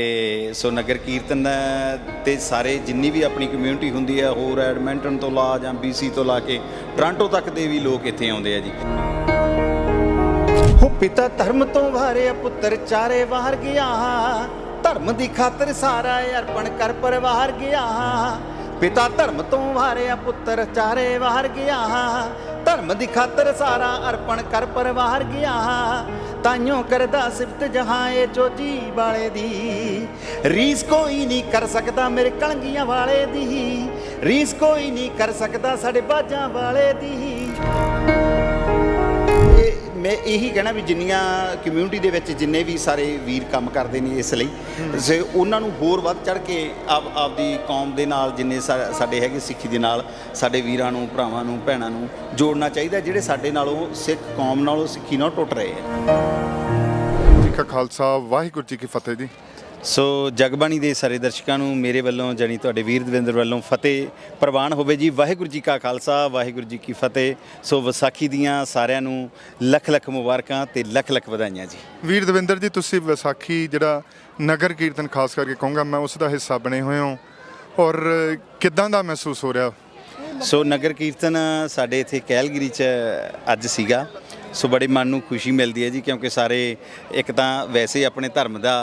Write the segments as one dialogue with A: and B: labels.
A: ਤੇ ਸੋ ਨਗਰ ਕੀਰਤਨ ਤੇ ਸਾਰੇ ਜਿੰਨੀ ਵੀ ਆਪਣੀ ਕਮਿਊਨਿਟੀ ਹੁੰਦੀ ਹੈ, ਹੋਰ ਐਡਮਿੰਟਨ ਤੋਂ ਲਾ ਜਾਂ BC ਤੋਂ ਲਾ ਕੇ ਟੋਰਾਂਟੋ ਤੱਕ ਦੇ ਵੀ ਲੋਕ ਇੱਥੇ ਆਉਂਦੇ ਆ ਜੀ।
B: ਹੋ ਪਿਤਾ ਧਰਮ ਤੋਂ ਵਾਰਿਆ ਪੁੱਤਰ ਚਾਰੇ ਵਾਰ ਗਿਆ, ਧਰਮ ਦੀ ਖਾਤਰ ਸਾਰਾ ਅਰਪਣ ਕਰ ਪਰਿਵਾਰ ਗਿਆ। ਪਿਤਾ ਧਰਮ ਤੋਂ ਵਾਰਿਆ ਪੁੱਤਰ ਚਾਰੇ ਵਾਰ ਗਿਆ। ਧਰਮ ਦੀ ਖਾਤਰ ਸਾਰਾ ਅਰਪਣ ਕਰ ਪਰਿਵਾਰ ਗਿਆ। ਤਾਈਓ ਕਰਦਾ ਸਿਫਤ ਜਹਾਂ ਇਹ ਚੋਜੀ ਵਾਲੇ ਦੀ। ਰੀਸ ਕੋਈ ਨਹੀਂ ਕਰ ਸਕਦਾ ਮੇਰੇ ਕਲੰਗੀਆਂ ਵਾਲੇ ਦੀ। ਰੀਸ ਕੋਈ ਨਹੀਂ ਕਰ ਸਕਦਾ ਸਾਡੇ ਬਾਜਾਂ ਵਾਲੇ ਦੀ। ਇਹ ਮੈਂ ਇਹੀ ਕਹਿਣਾ ਵੀ ਜਿੰਨੀਆਂ ਕਮਿਊਨਿਟੀ ਦੇ ਵਿੱਚ ਜਿੰਨੇ ਵੀ ਸਾਰੇ ਵੀਰ ਕੰਮ ਕਰਦੇ ਨੇ ਇਸ ਲਈ ਸੇ ਉਹਨਾਂ ਨੂੰ ਹੋਰ ਵੱਧ ਚੜ ਕੇ ਆਪ, ਆਪਦੀ ਕੌਮ ਦੇ ਨਾਲ ਜਿੰਨੇ ਸਾ- ਸਾਡੇ ਹੈਗੇ ਸਿੱਖੀ ਦੇ ਨਾਲ, ਸਾਡੇ ਵੀਰਾਂ ਨੂੰ, ਭਰਾਵਾਂ ਨੂੰ, ਭੈਣਾਂ ਨੂੰ ਜੋੜਨਾ ਚਾਹੀਦਾ ਜਿਹੜੇ ਸਾਡੇ ਨਾਲੋਂ ਸਿੱਖ ਕੌਮ ਨਾਲੋਂ ਸਿੱਖੀ ਨਾਲ ਟੁੱਟ ਰਹੇ ਆ।
C: ਜੀ ਕਾ ਖਾਲਸਾ, ਵਾਹਿਗੁਰੂ ਜੀ ਕੀ ਫਤਿਹ ਜੀ।
A: ਸੋ ਜਗਬਾਣੀ ਦੇ ਸਾਰੇ ਦਰਸ਼ਕਾਂ ਨੂੰ ਮੇਰੇ ਵੱਲੋਂ ਜਾਣੀ ਤੁਹਾਡੇ ਵੀਰ ਦਵਿੰਦਰ ਵੱਲੋਂ ਫਤਿਹ। ਪ੍ਰਵਾਨ ਹੋਵੇ ਜੀ। ਵਾਹਿਗੁਰੂ ਜੀ ਕਾ ਖਾਲਸਾ ਵਾਹਿਗੁਰੂ ਜੀ ਕੀ ਫਤਿਹ। ਸੋ ਵਿਸਾਖੀ ਦੀਆਂ ਸਾਰਿਆਂ ਨੂੰ ਲੱਖ ਲੱਖ ਮੁਬਾਰਕਾਂ ਤੇ ਲੱਖ ਲੱਖ ਵਧਾਈਆਂ ਜੀ।
C: ਵੀਰ ਦਵਿੰਦਰ ਜੀ ਤੁਸੀਂ ਵਿਸਾਖੀ ਜਿਹੜਾ ਨਗਰ ਕੀਰਤਨ ਖਾਸ ਕਰਕੇ ਕਹੂੰਗਾ ਮੈਂ ਉਸ ਦਾ ਹਿੱਸਾ ਬਣੇ ਹੋਏ ਹਾਂ। ਔਰ ਕਿਦਾਂ ਦਾ ਮਹਿਸੂਸ ਹੋ ਰਿਹਾ?
A: ਸੋ ਨਗਰ ਕੀਰਤਨ ਸਾਡੇ ਇੱਥੇ ਕੈਲਗਰੀ ਚ ਅੱਜ ਸੀਗਾ। ਸੋ ਬੜੇ ਮਨ ਨੂੰ ਖੁਸ਼ੀ ਮਿਲਦੀ ਹੈ ਜੀ ਕਿਉਂਕਿ ਸਾਰੇ ਇੱਕ ਤਾਂ ਵੈਸੇ ਆਪਣੇ ਧਰਮ ਦਾ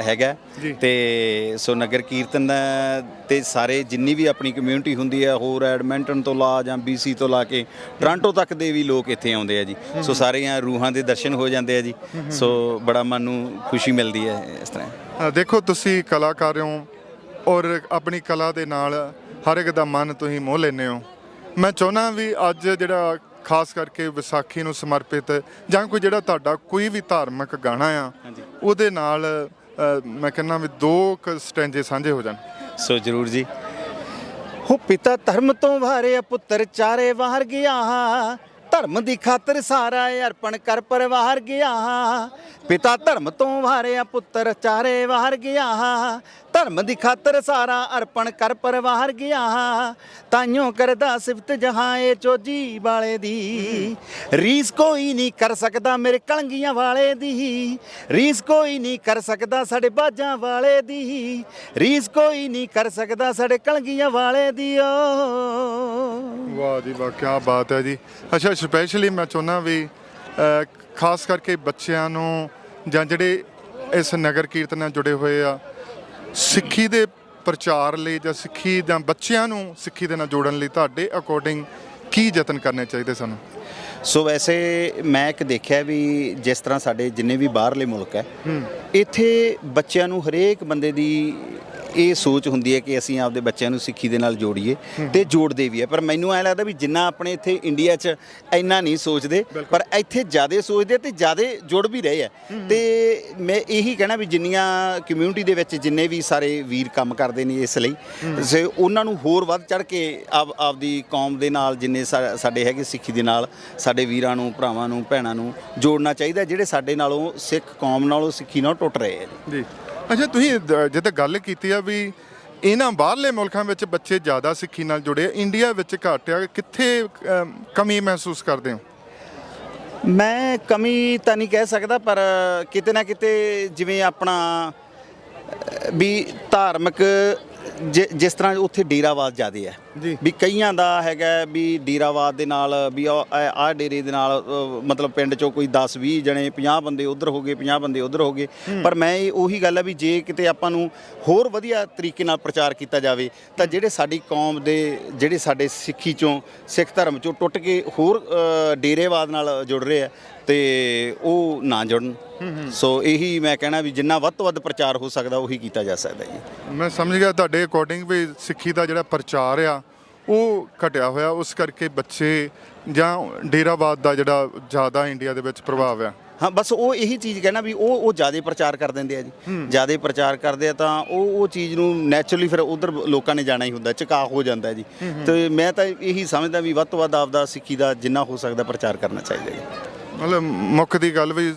A: ਹੈਗਾ। ਤੇ ਸੋ ਨਗਰ ਕੀਰਤਨ ਤੇ ਸਾਰੇ ਜਿੰਨੀ ਵੀ ਆਪਣੀ ਕਮਿਊਨਿਟੀ ਹੁੰਦੀ ਹੈ ਹੋਰ ਐਡਮਿੰਟਨ ਤੋਂ ਲਾ ਜਾਂ BC ਤੋਂ ਲਾ ਕੇ ਟੋਰਾਂਟੋ ਤੱਕ ਦੇ ਵੀ ਲੋਕ ਇੱਥੇ ਆਉਂਦੇ ਆ ਜੀ। ਸੋ ਸਾਰੀਆਂ ਰੂਹਾਂ ਦੇ ਦਰਸ਼ਨ ਹੋ ਜਾਂਦੇ ਆ ਜੀ। ਸੋ ਬੜਾ ਮਨ ਨੂੰ ਖੁਸ਼ੀ ਮਿਲਦੀ ਹੈ ਇਸ ਤਰ੍ਹਾਂ।
C: ਦੇਖੋ ਤੁਸੀਂ ਕਲਾਕਾਰ ਹੋ ਔਰ ਆਪਣੀ ਕਲਾ ਦੇ ਨਾਲ ਹਰ ਇੱਕ ਦਾ ਮਨ ਤੁਸੀਂ ਮੋਹ ਲੈਂਦੇ ਹੋ। ਮੈਂ ਚਾਹੁੰਦਾ ਵੀ ਅੱਜ ਜਿਹੜਾ ਖਾਸ ਕਰਕੇ ਵਿਸਾਖੀ ਨੂੰ ਸਮਰਪਿਤ ਜਾਂ ਕੋਈ ਜਿਹੜਾ ਤੁਹਾਡਾ ਕੋਈ ਵੀ ਧਾਰਮਿਕ ਗਾਣਾ ਆ। ਉਹਦੇ ਨਾਲ ਮੈਂ ਕਹਿੰਦਾ ਵੀ ਦੋ ਕੁ ਸਟੈਂਜੇ ਸਾਂਝੇ ਹੋ ਜਾਣ।
A: ਸੋ ਜਰੂਰ ਜੀ।
B: ਹੋ ਪਿਤਾ ਧਰਮ ਤੋਂ ਵਾਰਿਆ ਪੁੱਤਰ ਚਾਰੇ ਵਾਰ ਗਿਆ ਧਰਮ ਦੀ ਖਾਤਰ ਸਾਰਾ ਅਰਪਣ ਕਰ ਪਰਿਵਾਰ ਗਿਆ। ਪਿਤਾ ਧਰਮ ਤੋਂ ਵਾਰਿਆ ਪੁੱਤਰ ਚਾਰੇ ਵਾਰ ਗਿਆ ਧਰਮ ਦੀ ਖਾਤਰ ਸਾਰਾ ਅਰਪਣ ਕਰ ਪਰਿਵਾਰ ਗਿਆ। ਤਾਈਓ ਕਰਦਾ ਸਿਫਤ ਜਹਾਏ ਚੋਜੀ ਵਾਲੇ ਦੀ। ਰੀਸ ਕੋਈ ਨਹੀਂ ਕਰ ਸਕਦਾ ਮੇਰੇ ਕਲੰਗੀਆਂ ਵਾਲੇ ਦੀ। ਰੀਸ ਕੋਈ ਨਹੀਂ ਕਰ ਸਕਦਾ ਸਾਡੇ ਬਾਜਾਂ ਵਾਲੇ ਦੀ। ਰੀਸ ਕੋਈ ਨਹੀਂ ਕਰ ਸਕਦਾ ਸਾਡੇ ਕਲੰਗੀਆਂ ਵਾਲੇ ਦੀ, ਓ।
C: ਵਾਹ ਜੀ ਵਾਹ ਕੀ ਬਾਤ ਹੈ ਜੀ। ਅੱਛਾ ਸਪੈਸ਼ਲੀ ਮੈਂ ਚਾਹੁੰਦਾ ਵੀ ਖਾਸ ਕਰਕੇ ਬੱਚਿਆਂ ਨੂੰ ਜਾਂ ਜਿਹੜੇ ਇਸ ਨਗਰ ਕੀਰਤਨ ਨਾਲ ਜੁੜੇ ਹੋਏ ਆ ਸਿੱਖੀ ਦੇ ਪ੍ਰਚਾਰ ਲਈ ਜਾਂ ਸਿੱਖੀ ਜਾਂ ਬੱਚਿਆਂ ਨੂੰ ਸਿੱਖੀ ਦੇ ਨਾਲ ਜੋੜਨ ਲਈ ਤੁਹਾਡੇ ਅਕੋਰਡਿੰਗ ਕੀ ਯਤਨ ਕਰਨੇ ਚਾਹੀਦੇ ਸਾਨੂੰ?
A: ਸੋ ਵੈਸੇ ਮੈਂ ਇੱਕ ਦੇਖਿਆ ਵੀ ਜਿਸ ਤਰ੍ਹਾਂ ਸਾਡੇ ਜਿੰਨੇ ਵੀ ਬਾਹਰਲੇ ਮੁਲਕ ਹੈ। ਇੱਥੇ ਬੱਚਿਆਂ ਨੂੰ ਹਰੇਕ ਬੰਦੇ ਦੀ ਇਹ ਸੋਚ ਹੁੰਦੀ ਹੈ ਕਿ ਅਸੀਂ ਆਪਦੇ ਬੱਚਿਆਂ ਨੂੰ ਸਿੱਖੀ ਦੇ ਨਾਲ ਜੋੜੀਏ ਤੇ ਜੋੜਦੇ ਵੀ ਹੈ। ਪਰ ਮੈਨੂੰ ਐ ਲੱਗਦਾ ਵੀ ਜਿੰਨਾ ਆਪਣੇ ਇੱਥੇ ਇੰਡੀਆ 'ਚ ਇੰਨਾ ਨਹੀਂ ਸੋਚਦੇ, ਪਰ ਇੱਥੇ ਜ਼ਿਆਦਾ ਸੋਚਦੇ ਤੇ ਜ਼ਿਆਦਾ ਜੁੜ ਵੀ ਰਹੇ ਆ ਤੇ ਮੈਂ ਇਹੀ ਕਹਿਣਾ ਵੀ ਜਿੰਨੀਆਂ ਕਮਿਊਨਿਟੀ ਦੇ ਵਿੱਚ ਜਿੰਨੇ ਵੀ ਸਾਰੇ ਵੀਰ ਕੰਮ ਕਰਦੇ ਨੇ ਇਸ ਲਈ, ਸੇ ਉਹਨਾਂ ਨੂੰ ਹੋਰ ਵੱਧ ਚੜ ਕੇ ਆਪ, ਆਪਦੀ ਕੌਮ ਦੇ ਨਾਲ ਜਿੰਨੇ ਸਾ- ਸਾਡੇ ਹੈਗੇ ਸਿੱਖੀ ਦੇ ਨਾਲ, ਸਾਡੇ ਵੀਰਾਂ ਨੂੰ, ਭਰਾਵਾਂ ਨੂੰ, ਭੈਣਾਂ ਨੂੰ ਜੋੜਨਾ ਚਾਹੀਦਾ, ਜਿਹੜੇ ਸਾਡੇ ਨਾਲੋਂ ਸਿੱਖ ਕੌਮ ਨਾਲੋਂ ਸਿੱਖੀ ਨਾਲ ਟੁੱਟ ਰਹੇ ਆ ਜੀ।
C: ਅੱਛਾ ਤੁਸੀਂ ਦ- ਜਿੱਦਾਂ ਗੱਲ ਕੀਤੀ ਆ ਵੀ ਇਹਨਾਂ ਬਾਹਰਲੇ ਮੁਲਕਾਂ ਵਿੱਚ ਬੱਚੇ ਜ਼ਿਆਦਾ ਸਿੱਖੀ ਨਾਲ ਜੁੜੇ ਆ ਇੰਡੀਆ ਵਿੱਚ ਘੱਟ ਆ ਕਿੱਥੇ ਅਮ, ਕਮੀ ਮਹਿਸੂਸ ਕਰਦੇ ਹੋ?
A: ਮੈਂ ਕਮੀ ਤਾਂ ਨਹੀਂ ਕਹਿ ਸਕਦਾ ਪਰ ਕਿਤੇ ਨਾ ਕਿਤੇ ਜਿਵੇਂ ਆਪਣਾ ਅਹ, ਵੀ ਧਾਰਮਿਕ ਜਿ- ਜਿਸ ਤਰ੍ਹਾਂ ਉੱਥੇ ਡੇਰਾਵਾਦ ਜ਼ਿਆਦੇ ਹੈ
C: ਜੀ।
A: ਵੀ ਕਈਆਂ ਦਾ ਹੈਗਾ ਵੀ ਡੇਰਾਵਾਦ ਦੇ ਨਾਲ ਵੀ ਆਹ ਡੇਰੇ ਦੇ ਨਾਲ ਅਹ, ਮਤਲਬ ਪਿੰਡ ਚੋਂ ਕੋਈ 10 20 ਜਣੇ 50 ਬੰਦੇ ਉਧਰ ਹੋ ਗਏ 50 ਬੰਦੇ ਉਧਰ ਹੋ ਗਏ। ਪਰ ਮੈਂ ਇਹ ਉਹੀ ਗੱਲ ਹੈ ਵੀ ਜੇ ਕਿਤੇ ਆਪਾਂ ਨੂੰ ਹੋਰ ਵਧੀਆ ਤਰੀਕੇ ਨਾਲ ਪ੍ਰਚਾਰ ਕੀਤਾ ਜਾਵੇ ਤਾਂ ਜਿਹੜੇ ਸਾਡੀ ਕੌਮ ਦੇ ਜਿਹੜੇ ਸਾਡੇ ਸਿੱਖੀ ਚੋਂ ਸਿੱਖ ਧਰਮ ਚੋਂ ਟੁੱਟ ਕੇ ਹੋਰ ਅਹ, ਡੇਰੇਵਾਦ ਨਾਲ ਜੁੜ ਰਹੇ ਆ ਤੇ ਉਹ ਨਾ ਜੁੜਨ। ਸੋ ਇਹੀ ਮੈਂ ਕਹਿਣਾ ਵੀ ਜਿੰਨਾ ਵੱਧ ਤੋਂ ਵੱਧ ਪ੍ਰਚਾਰ ਹੋ ਸਕਦਾ ਉਹੀ ਕੀਤਾ ਜਾ ਸਕਦਾ ਜੀ।
C: ਮੈਂ ਸਮਝ ਗਿਆ ਤੁਹਾਡੇ ਅਕੋਰਡਿੰਗ ਵੀ ਸਿੱਖੀ ਦਾ ਜਿਹੜਾ ਪ੍ਰਚਾਰ ਆ ਉਹ ਘਟਿਆ ਹੋਇਆ ਉਸ ਕਰਕੇ ਬੱਚੇ ਜਾਂ ਡੇਰਾਵਾਦ ਦਾ ਜਿਹੜਾ ਜ਼ਿਆਦਾ ਇੰਡੀਆ ਦੇ ਵਿੱਚ ਪ੍ਰਭਾਵ ਆ
A: ਹਾਂ ਬਸ ਉਹ ਇਹੀ ਚੀਜ਼ ਕਹਿਣਾ ਵੀ ਉਹ ਉਹ ਜ਼ਿਆਦਾ ਪ੍ਰਚਾਰ ਕਰ ਦਿੰਦੇ ਆ ਜੀ। ਜ਼ਿਆਦਾ ਪ੍ਰਚਾਰ ਕਰਦੇ ਆ ਤਾਂ ਉਹ ਉਹ ਚੀਜ਼ ਨੂੰ ਨੈਚੁਰਲੀ ਫਿਰ ਉਧਰ ਲੋਕਾਂ ਨੇ ਜਾਣਾ ਹੀ ਹੁੰਦਾ ਝੁਕਾਅ ਹੋ ਜਾਂਦਾ ਜੀ। ਤੇ ਮੈਂ ਤਾਂ ਇਹੀ ਸਮਝਦਾ ਵੀ ਵੱਧ ਤੋਂ ਵੱਧ ਆਪਦਾ ਸਿੱਖੀ ਦਾ ਜਿੰਨਾ ਹੋ ਸਕਦਾ ਪ੍ਰਚਾਰ ਕਰਨਾ ਚਾਹੀਦਾ ਜੀ।
C: ਮਤਲਬ ਮੁੱਖ ਦੀ ਗੱਲ ਵੀ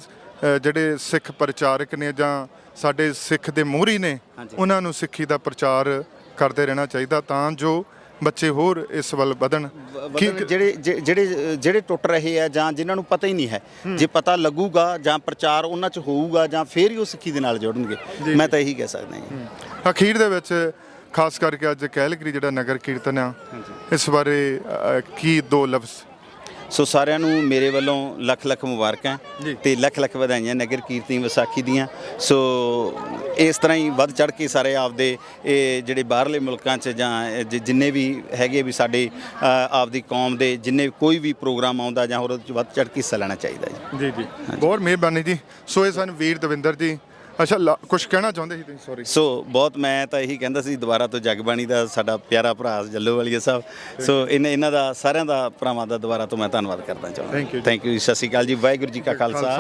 C: ਜਿਹੜੇ ਸਿੱਖ ਪ੍ਰਚਾਰਕ ਨੇ ਜਾਂ ਸਾਡੇ ਸਿੱਖ ਦੇ ਮੋਹਰੀ ਨੇ। ਉਹਨਾਂ ਨੂੰ ਸਿੱਖੀ ਦਾ ਪ੍ਰਚਾਰ ਕਰਦੇ ਰਹਿਣਾ ਚਾਹੀਦਾ ਤਾਂ ਜੋ ਬੱਚੇ ਹੋਰ ਇਸ ਵੱਲ ਵਧਣ। ਕੀ
A: ਜਿਹੜੇ ਜਿਹੜੇ ਜਿਹੜੇ ਟੁੱਟ ਰਹੇ ਆ ਜਾਂ ਜਿਨ੍ਹਾਂ ਨੂੰ ਪਤਾ ਹੀ ਨਹੀਂ ਹੈ ਜੇ ਪਤਾ ਲੱਗੂਗਾ ਜਾਂ ਪ੍ਰਚਾਰ ਉਹਨਾਂ 'ਚ ਹੋਊਗਾ ਜਾਂ ਫੇਰ ਹੀ ਉਹ ਸਿੱਖੀ ਦੇ ਨਾਲ ਜੁੜਨਗੇ ਮੈਂ ਤਾਂ ਇਹੀ ਕਹਿ ਸਕਦਾ ਜੀ।
C: ਅਖੀਰ ਦੇ ਵਿੱਚ ਖਾਸ ਕਰਕੇ ਅੱਜ ਕੈਲਗਰੀ ਜਿਹੜਾ ਨਗਰ ਕੀਰਤਨ ਆ ਇਸ ਬਾਰੇ ਕੀ ਦੋ ਲਫ਼ਜ਼?
A: ਸੋ ਸਾਰਿਆਂ ਨੂੰ ਮੇਰੇ ਵੱਲੋਂ ਲੱਖ ਲੱਖ ਮੁਬਾਰਕਾਂ। ਤੇ ਲੱਖ ਲੱਖ ਵਧਾਈਆਂ ਨਗਰ ਕੀਰਤਨੀ ਵਿਸਾਖੀ ਦੀਆਂ। ਸੋ ਇਸ ਤਰ੍ਹਾਂ ਹੀ ਵੱਧ ਚੜ ਕੇ ਸਾਰੇ ਆਪਦੇ ਇਹ ਜਿਹੜੇ ਬਾਹਰਲੇ ਮੁਲਕਾਂ 'ਚ ਜਾਂ ਜਿੰਨੇ ਵੀ ਹੈਗੇ ਵੀ ਸਾਡੇ ਆਪਦੀ ਕੌਮ ਦੇ ਜਿੰਨੇ ਕੋਈ ਵੀ ਪ੍ਰੋਗਰਾਮ ਆਉਂਦਾ ਜਾਂ ਹੋਰ ਉਹਦੇ 'ਚ ਵੱਧ ਚੜ ਕੇ ਹਿੱਸਾ ਲੈਣਾ ਚਾਹੀਦਾ ਜੀ।
C: ਜੀ ਜੀ। ਬਹੁਤ ਮਿਹਰਬਾਨੀ ਜੀ। ਸੋ ਇਹ ਸਨ ਵੀਰ ਦਵਿੰਦਰ ਜੀ ਅੱਛਾ ਕੁਝ ਕਹਿਣਾ ਚਾਹੁੰਦੇ ਸੀ ਤੁਸੀਂ? ਸੌਰੀ
A: ਸੋ ਬਹੁਤ ਮੈਂ ਤਾਂ ਇਹੀ ਕਹਿੰਦਾ ਸੀ ਦੁਬਾਰਾ ਤੋਂ ਜਗਬਾਣੀ ਦਾ ਸਾਡਾ ਪਿਆਰਾ ਭਰਾ ਜੱਲੋ ਵਾਲੀਆ ਸਾਹਿਬ। ਸੋ ਇਹਨਾਂ ਇਹਨਾਂ ਦਾ ਸਾਰਿਆਂ ਦਾ ਭਰਾਵਾਂ ਦਾ ਦੁਬਾਰਾ ਤੋਂ ਮੈਂ ਧੰਨਵਾਦ ਕਰਦਾ ਚਾਹੁੰਦਾ।
C: Thank you ਜੀ।
A: ਥੈਂਕ ਯੂ ਸਤਿ ਸ਼੍ਰੀ ਅਕਾਲ ਜੀ ਵਾਹਿਗੁਰੂ ਜੀ ਕਾ ਖਾਲਸਾ।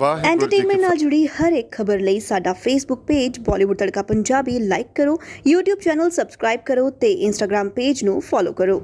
C: ਵਾਹਿਗੁਰੂ ਜੀ
D: ਐਂਟਰਟੇਨਮੈਂਟ ਨਾਲ ਜੁੜੀ ਹਰ ਇੱਕ ਖਬਰ ਲਈ ਸਾਡਾ Facebook page Bollywood Tadka Punjabi like ਕਰੋ। YouTube ਚੈਨਲ ਸਬਸਕ੍ਰਾਈਬ ਕਰੋ ਤੇ Instagram ਪੇਜ ਨੂੰ ਫੋਲੋ ਕਰੋ।